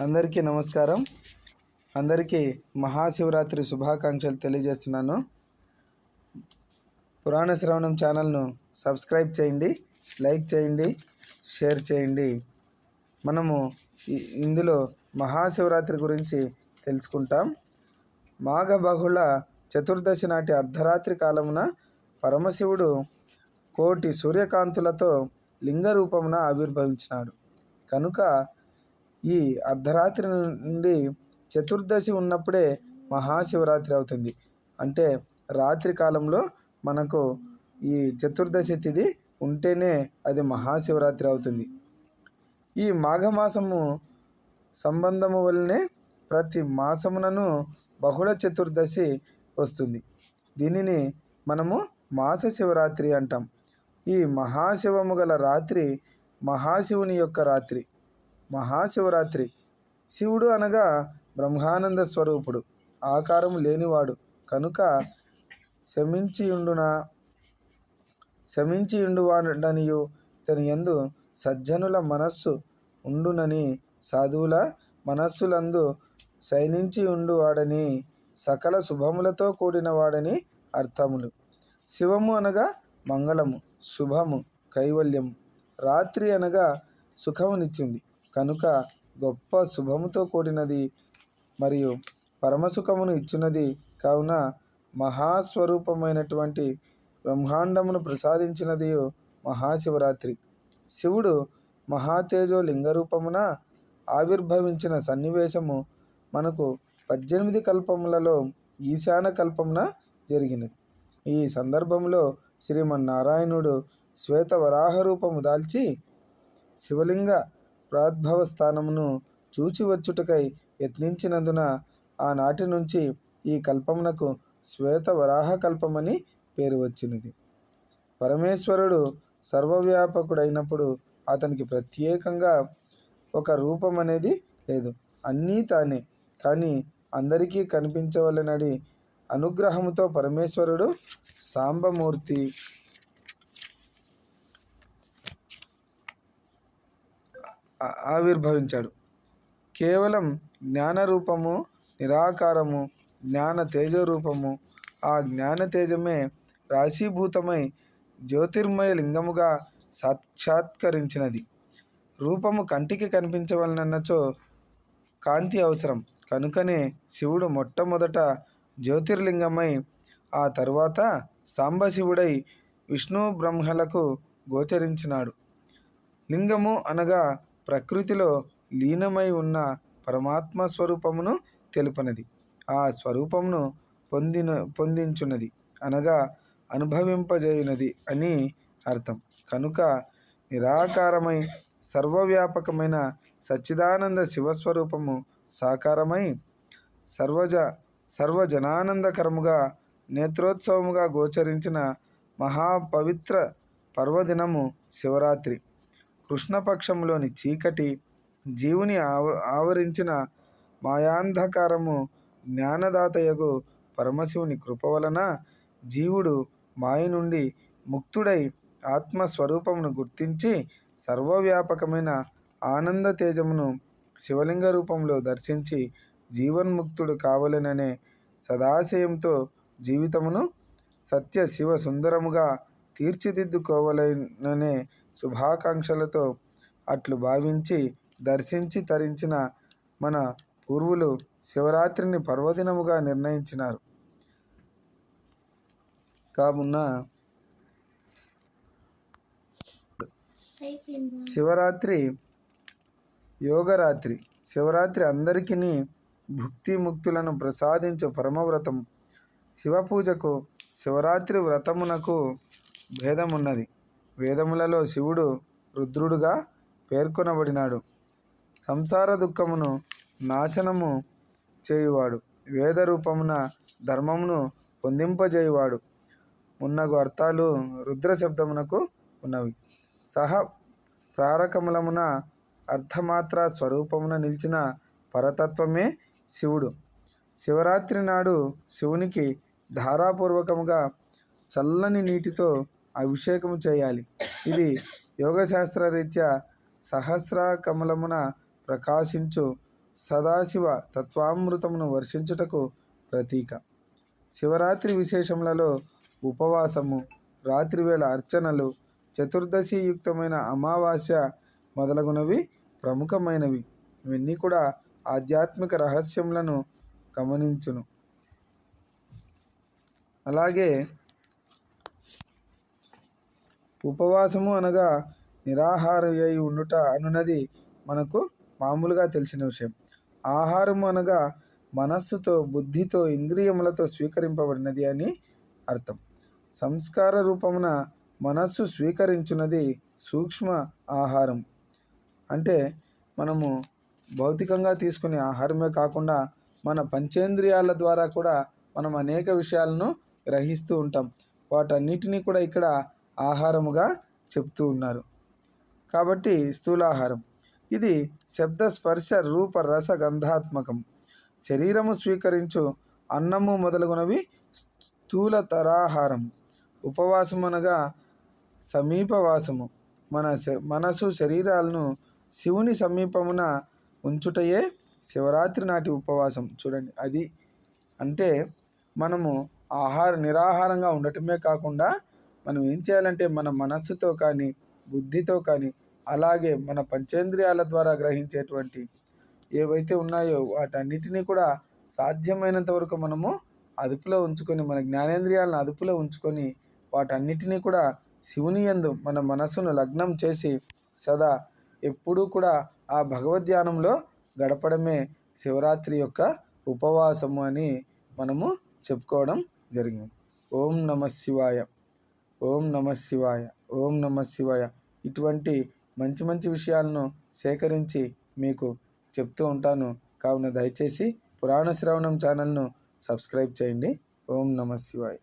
అందరికీ నమస్కారం. అందరికీ మహాశివరాత్రి శుభాకాంక్షలు తెలియజేస్తున్నాను. పురాణ శ్రవణం ఛానల్ను సబ్స్క్రైబ్ చేయండి లైక్ చేయండి షేర్ చేయండి. మనము ఇందులో మహాశివరాత్రి గురించి తెలుసుకుంటాం. మాఘ బహుళ చతుర్దశి నాటి అర్ధరాత్రి కాలమున పరమశివుడు కోటి సూర్యకాంతులతో లింగ రూపమున ఆవిర్భవించినాడు. కనుక ఈ అర్ధరాత్రి నుండి చతుర్దశి ఉన్నప్పుడే మహాశివరాత్రి అవుతుంది. అంటే రాత్రి కాలంలో మనకు ఈ చతుర్దశి తిథి ఉంటేనే అది మహాశివరాత్రి అవుతుంది. ఈ మాఘమాసము సంబంధము వల్లనే ప్రతి మాసమునను బహుళ చతుర్దశి వస్తుంది. దీనిని మనము మాస శివరాత్రి అంటాం. ఈ మహాశివము గల రాత్రి మహాశివుని యొక్క రాత్రి. మహాశివరాత్రి. శివుడు అనగా బ్రహ్మానంద స్వరూపుడు. ఆకారం లేనివాడు. కనుక శమించియుండున? శమించియుండువాడనియు తన యందు సజ్జనుల మనస్సు ఉండునని సాధువుల మనస్సులందు శయనించి ఉండువాడని సకల శుభములతో కూడినవాడని అర్థములు. శివము అనగా మంగళము శుభము కైవల్యము. రాత్రి అనగా సుఖమునిచ్చింది. కనుక గొప్ప శుభముతో కూడినది మరియు పరమసుఖమును ఇచ్చినది కావున మహాస్వరూపమైనటువంటి బ్రహ్మాండమును ప్రసాదించినది మహాశివరాత్రి. శివుడు మహాతేజో లింగరూపమున ఆవిర్భవించిన సన్నివేశము మనకు పద్దెనిమిది కల్పములలో ఈశాన కల్పమున జరిగినది. ఈ సందర్భంలో శ్రీమన్నారాయణుడు శ్వేత వరాహ రూపము దాల్చి శివలింగ ప్రాద్భవ స్థానమును చూచి వచ్చుటకై యత్నించినందున ఆనాటి నుంచి ఈ కల్పమునకు శ్వేత వరాహ కల్పమని పేరు వచ్చినది పరమేశ్వరుడు సర్వవ్యాపకుడైనప్పుడు అతనికి ప్రత్యేకంగా ఒక రూపం అనేది లేదు. అన్నీ తానే కానీ అందరికీ కనిపించవలనడి అనుగ్రహముతో పరమేశ్వరుడు సాంబమూర్తి ఆవిర్భవించాడు. కేవలం జ్ఞాన రూపము నిరాకారము జ్ఞాన తేజో రూపము ఆ జ్ఞాన తేజమే రాశీభూతమై జ్యోతిర్మయ లింగముగా సాక్షాత్కరించినది. రూపము కంటికి కనిపించవలనన్నచో కాంతి అవసరం. కనుకనే శివుడు మొట్టమొదట జ్యోతిర్లింగమై ఆ తరువాత సాంబశివుడై విష్ణు బ్రహ్మలకు గోచరించినాడు. లింగము అనగా ప్రకృతిలో లీనమై ఉన్న పరమాత్మ స్వరూపమును తెలుపనది. ఆ స్వరూపమును పొందిన పొందించున్నది అనగా అనుభవింపజేయునది అని అర్థం. కనుక నిరాకారమై సర్వవ్యాపకమైన సచ్చిదానంద శివస్వరూపము సాకారమై సర్వజ సర్వజనానందకరముగా నేత్రోత్సవముగా గోచరించిన మహాపవిత్ర పర్వదినము శివరాత్రి. కృష్ణపక్షంలోని చీకటి జీవుని ఆవ ఆవరించిన మాయాంధకారము జ్ఞానదాతయగు పరమశివుని కృప వలన జీవుడు మాయ నుండి ముక్తుడై ఆత్మస్వరూపమును గుర్తించి సర్వవ్యాపకమైన ఆనంద తేజమును శివలింగ రూపంలో దర్శించి జీవన్ముక్తుడు కావలెననే సదాశయంతో జీవితమును సత్య శివ సుందరముగా తీర్చిదిద్దుకోవాలననే శుభాకాంక్షలతో అట్లు భావించి దర్శించి తరించిన మన పూర్వులు శివరాత్రిని పర్వదినముగా నిర్ణయించినారు. కావున శివరాత్రి యోగరాత్రి శివరాత్రి అందరికీ భుక్తి ముక్తులను ప్రసాదించు పరమవ్రతం. శివపూజకు శివరాత్రి వ్రతమునకు భేదమున్నది. వేదములలో శివుడు రుద్రుడుగా పేర్కొనబడినాడు. సంసార దుఃఖమును నాశనము చేయువాడు. వేద రూపమున ధర్మమును పొందింపజేయువాడు. ఉన్నగు అర్థాలు రుద్ర శబ్దమునకు ఉన్నవి. సహ ప్రారకములమున అర్థమాత్ర స్వరూపమున నిలిచిన పరతత్వమే శివుడు. శివరాత్రి నాడు శివునికి ధారాపూర్వకముగా చల్లని నీటితో అభిషేకము చేయాలి. ఇది యోగశాస్త్ర రీత్యా సహస్ర కమలమున ప్రకాశించు సదాశివ తత్వామృతమును వర్షించుటకు ప్రతీక. శివరాత్రి విశేషములలో ఉపవాసము రాత్రివేళ అర్చనలు చతుర్దశి యుక్తమైన అమావాస్య మొదలగునవి ప్రముఖమైనవి. ఇవన్నీ కూడా ఆధ్యాత్మిక రహస్యములను గమనించును. అలాగే ఉపవాసము అనగా నిరాహార అయి ఉండుట అనున్నది మనకు మామూలుగా తెలిసిన విషయం. ఆహారము అనగా మనస్సుతో బుద్ధితో ఇంద్రియములతో స్వీకరింపబడినది అని అర్థం. సంస్కార రూపమున మనస్సు స్వీకరించున్నది సూక్ష్మ ఆహారం. అంటే మనము భౌతికంగా తీసుకునే ఆహారమే కాకుండా మన పంచేంద్రియాల ద్వారా కూడా మనం అనేక విషయాలను గ్రహిస్తూ ఉంటాం. వాటన్నిటినీ కూడా ఇక్కడ ఆహారముగా చెప్తూ ఉన్నారు. కాబట్టి స్థూలాహారం. ఇది శబ్ద స్పర్శ రూప రస గంధాత్మకం. శరీరము స్వీకరించు అన్నము మొదలగునవి స్థూల తరాహారం. ఉపవాసం అనగా సమీపవాసము. మన శ- మనసు శరీరాలను శివుని సమీపమున ఉంచుటయే శివరాత్రి నాటి ఉపవాసం. చూడండి అది అంటే మనము ఆహార నిరాహారంగా ఉండటమే కాకుండా మనం ఏం చేయాలంటే మన మనస్సుతో కానీ బుద్ధితో కానీ అలాగే మన పంచేంద్రియాల ద్వారా గ్రహించేటువంటి ఏవైతే ఉన్నాయో వాటన్నిటినీ కూడా సాధ్యమైనంత వరకు మనము అదుపులో ఉంచుకొని మన జ్ఞానేంద్రియాలను అదుపులో ఉంచుకొని వాటన్నిటినీ కూడా శివుని యందు మన మనస్సును లగ్నం చేసి సదా ఎప్పుడూ కూడా ఆ భగవద్ధ్యానంలో గడపడమే శివరాత్రి యొక్క ఉపవాసము అని మనము చెప్పుకోవడం జరిగింది. ఓం నమ శివాయ. ఓం నమ శివాయ ఓం నమ శివాయ. ఇటువంటి మంచి మంచి విషయాలను సేకరించి మీకు చెప్తూ ఉంటాను. కావున దయచేసి పురాణ శ్రవణం ఛానల్ను సబ్స్క్రైబ్ చేయండి. ఓం నమ శివాయ.